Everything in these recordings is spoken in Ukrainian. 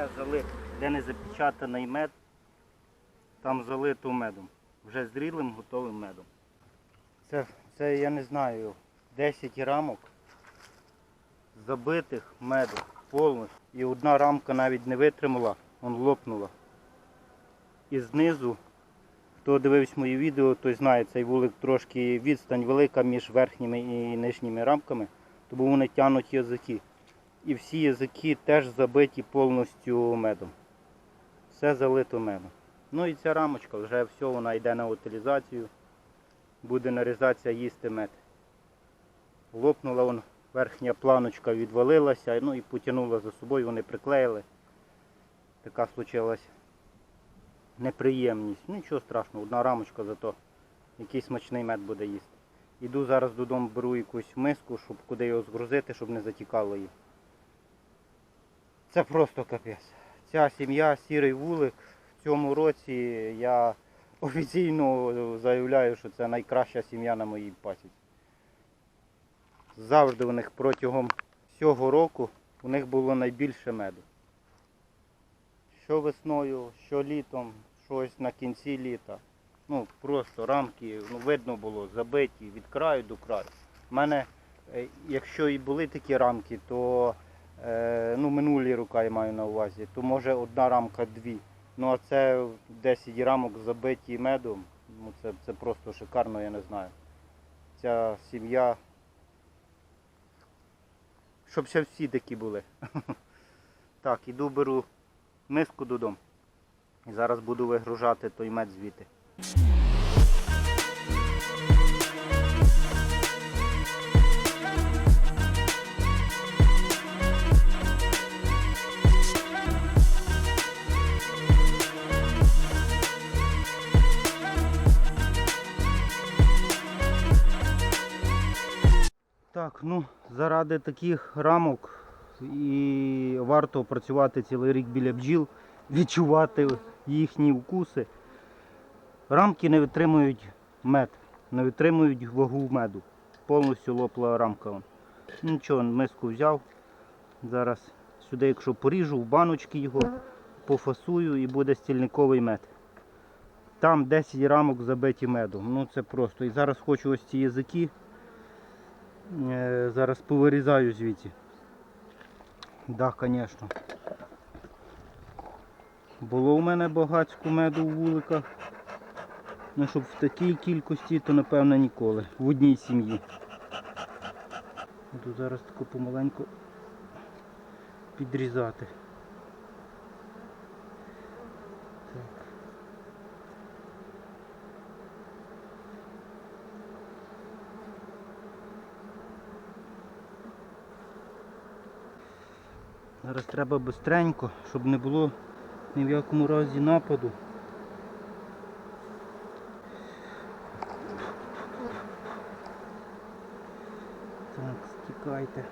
Все залито, де не запечатаний мед, там залито медом. Вже зрілим готовим медом. Це, це я не знаю, 10 рамок забитих медом повністю. І одна рамка навіть не витримала, он лопнула. І знизу, хто дивився мої відео, той знає, цей вулик трошки відстань велика між верхніми і нижніми рамками, тому вони тянуть язики. І всі язики теж забиті повністю медом. Все залито медом. Ну і ця рамочка вже все, вона йде на утилізацію. Буде нарізатися їсти мед. Лопнула вон, верхня планочка відвалилася, ну і потягнула за собою, вони приклеїли. Така случилась неприємність. Ну, Нічого страшного, одна рамочка зато який смачний мед буде їсти. Іду зараз додому, беру якусь миску, щоб куди його згрузити, щоб не затікало її. Це просто капець. Ця сім'я сірий вулик. В цьому році я офіційно заявляю, що це найкраща сім'я на моїй пасіці. Завжди у них протягом всього року у них було найбільше меду. Що весною, що літом, щось на кінці літа. Ну просто рамки, ну видно було, забиті від краю до краю. У мене, е, якщо і були такі рамки, то ну, минулі роки я маю на увазі, то може одна рамка дві. Ну а це 10 рамок забиті медом. Ну це, це просто шикарно, я не знаю. Ця сім'я. Щоб ще всі такі були. Так, іду беру миску додому. І зараз буду вигружати той мед звідти. Ну, заради таких рамок і варто працювати цілий рік біля бджіл, відчувати їхні вкуси. Рамки не витримують мед, не витримують вагу меду. Повністю лопла рамка. Нічого, миску взяв. Зараз сюди, якщо поріжу, в баночки його пофасую і буде стільниковий мед. Там 10 рамок забиті медом. Ну це просто. І зараз хочу ось ці язики. Е, Зараз повирізаю звідси. Да, звісно. Було у мене багацько меду у вуликах. Ну, щоб в такій кількості, то напевно ніколи. В одній сім'ї. Буду зараз таку помаленьку підрізати. Зараз треба бистренько, щоб не було ні в якому разі нападу. Так, стікайте.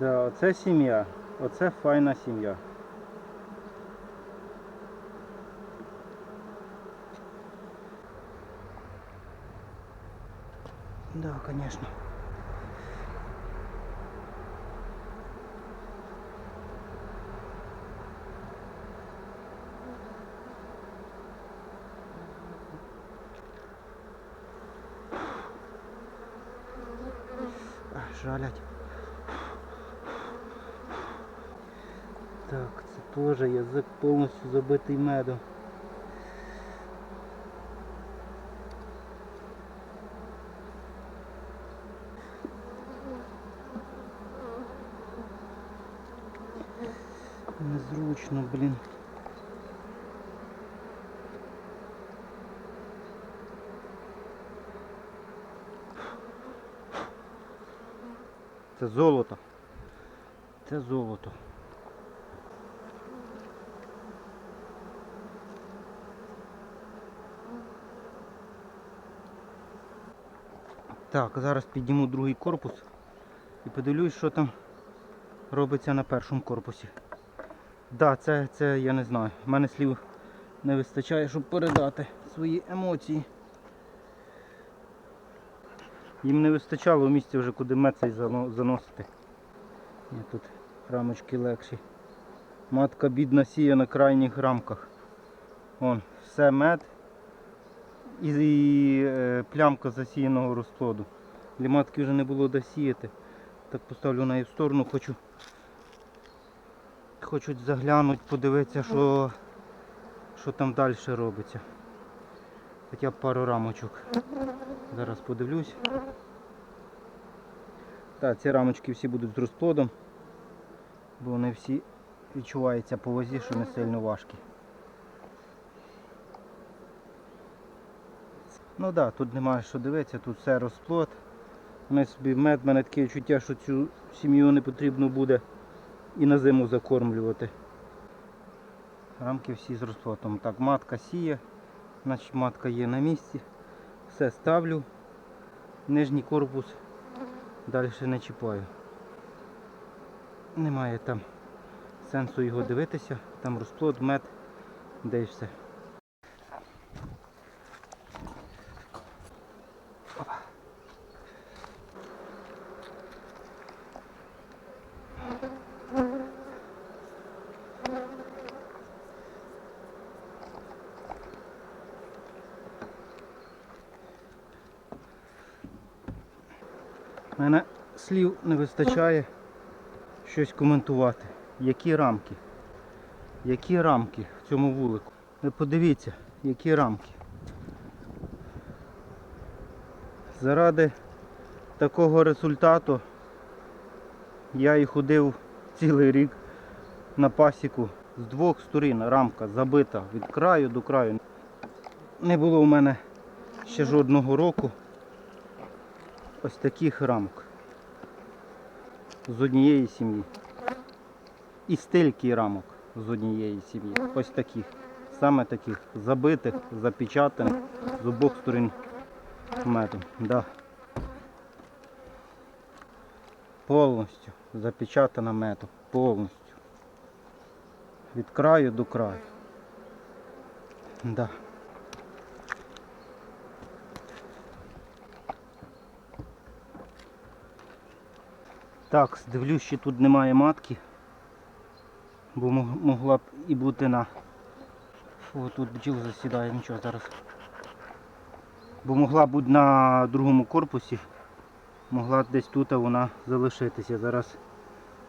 Да, оце сім'я. Оце файна сім'я. Да, конечно. Жалять. Так, це теж язик повністю забитий медом. Незручно, блін. Це золото. Це золото. Так, зараз підніму другий корпус і подивлюсь, що там робиться на першому корпусі. Так, да, це, це я не знаю. У мене слів не вистачає, щоб передати свої емоції. Їм не вистачало місця вже куди мед цей заносити. Ні, тут рамочки легші. Матка бідна сіє на крайніх рамках. Вон, все мед і, і е, плямка засіяного розплоду. Для матки вже не було де сіяти. Так поставлю неї в сторону, хочу. Хочуть заглянути, подивитися, що, що там далі робиться. Хоча б пару рамочок. Зараз подивлюсь. Так, ці рамочки всі будуть з розплодом, бо вони всі відчуваються по вазі, що не сильно важкі. Ну так, тут немає що дивитися, тут все розплод. Вони собі мед, мене таке відчуття, що цю сім'ю не потрібно буде і на зиму закормлювати. Рамки всі з розплодом. Так, матка сіє, значить матка є на місці. Все ставлю. Нижній корпус далі не чіпаю. Немає там сенсу його дивитися. Там розплод, мед, де і все. У мене слів не вистачає щось коментувати. Які рамки? Які рамки в цьому вулику? Ви подивіться, які рамки. Заради такого результату я і ходив цілий рік на пасіку. З двох сторін рамка забита від краю до краю. Не було у мене ще жодного року ось таких рамок з однієї сім'ї. І стільки рамок з однієї сім'ї. Ось таких. Саме таких забитих, запечатаних з обох сторін медом. Да. Повністю запечатана медом. Повністю. Від краю до краю. Да. Так, дивлюсь, що тут немає матки, бо могла б і бути на. Фу, тут бджіл засідає, нічого зараз. Бо могла бути на другому корпусі, могла десь тут вона залишитися. Зараз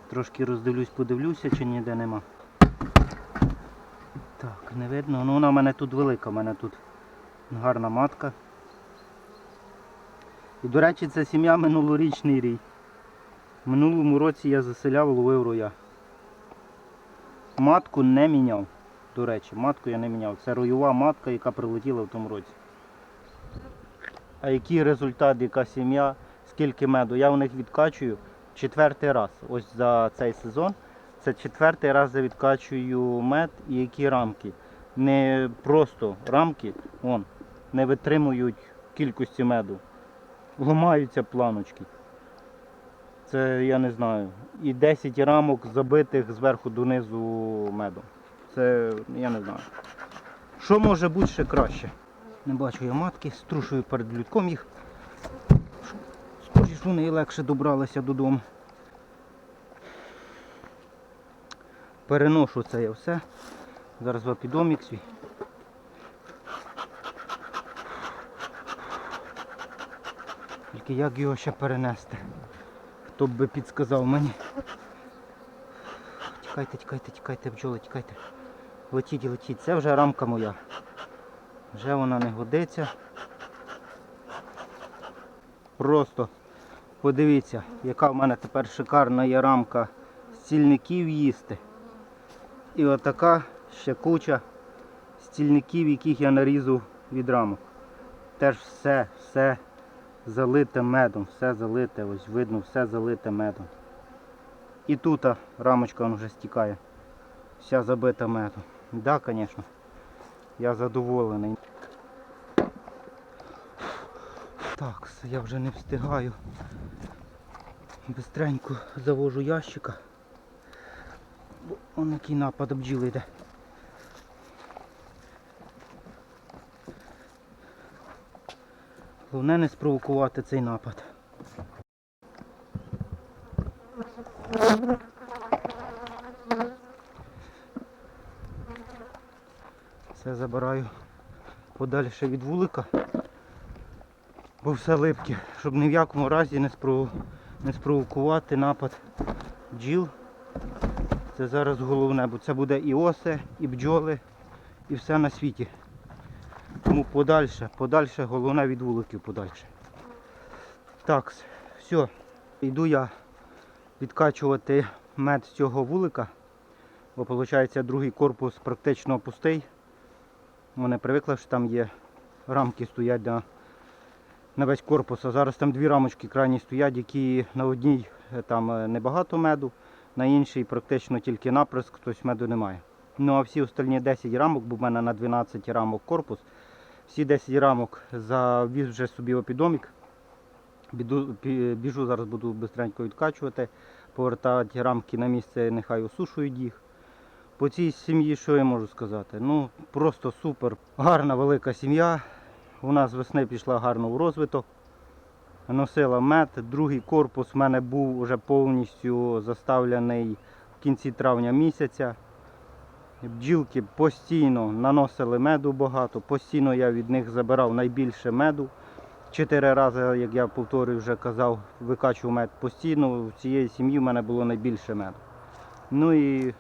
трошки роздивлюсь, подивлюся, чи ніде нема. Так, не видно. Ну вона в мене тут велика, в мене тут гарна матка. І до речі, це сім'я минулорічний рій. Минулому році я заселяв, ловив роя. Матку не міняв. До речі, матку я не міняв. Це роєва матка, яка прилетіла в тому році. А який результат, яка сім'я, скільки меду? Я в них відкачую четвертий раз. Ось за цей сезон. Це четвертий раз я відкачую мед і які рамки. Не просто рамки, вон, не витримують кількості меду. Ламаються планочки. Це я не знаю. І 10 рамок забитих зверху донизу медом. Це я не знаю. Що може бути ще краще? Не бачу я матки, струшую перед людком їх. Скоріше вони легше добралися додому. Переношу це я все. Зараз в апідомік свій. Тільки як його ще перенести? Хто б підсказав мені. Тікайте, тікайте, тікайте, бджоли, тікайте. Летіть, летіть. Це вже рамка моя. Вже вона не годиться. Просто подивіться, яка в мене тепер шикарна є рамка стільників їсти. І отака ще куча стільників, яких я нарізав від рамок. Теж все, все залите медом, все залите, ось видно, все залите медом. І тут рамочка вже стікає. Вся забита медом. Так, да, звісно. Я задоволений. Так, я вже не встигаю. Бистренько завожу ящика. Бо он який напад бджіл йде. Головне не спровокувати цей напад. Все забираю подальше від вулика, бо все липке, щоб ні в якому разі не спрову... не спровокувати напад бджіл. Це зараз головне, бо це буде і оси, і бджоли, і все на світі. Тому подальше, подальше, головне від вуликів подальше. Так, все. Йду я відкачувати мед з цього вулика, бо виходить другий корпус практично пустий. Вони привикли, що там є рамки стоять на, на весь корпус. А зараз там дві рамочки крайні стоять, які на одній е, там е, небагато меду, на іншій практично тільки наприск, тобто меду немає. Ну а всі остальні 10 рамок, бо в мене на 12 рамок корпус, всі 10 рамок завіз вже собі опідомік. Біжу, зараз буду швидко відкачувати, повертати рамки на місце, нехай осушують їх. По цій сім'ї що я можу сказати? Ну, просто супер. Гарна велика сім'я. У нас весни пішла гарно у розвиток. Носила мед. Другий корпус в мене був вже повністю заставлений в кінці травня місяця. Бджілки постійно наносили меду багато, постійно я від них забирав найбільше меду. Чотири рази, як я повторюю, вже казав, викачував мед постійно. В цієї сім'ї в мене було найбільше меду. Ну і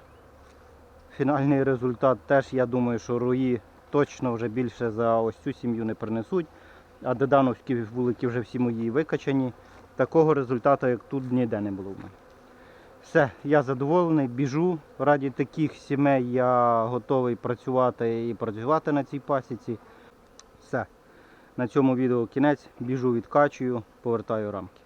фінальний результат теж, я думаю, що рої точно вже більше за ось цю сім'ю не принесуть. А дедановські вулики вже всі мої викачані. Такого результату, як тут, ніде не було в мене. Все, я задоволений, біжу. Раді таких сімей я готовий працювати і працювати на цій пасіці. Все. На цьому відео кінець. Біжу, відкачую, повертаю рамки.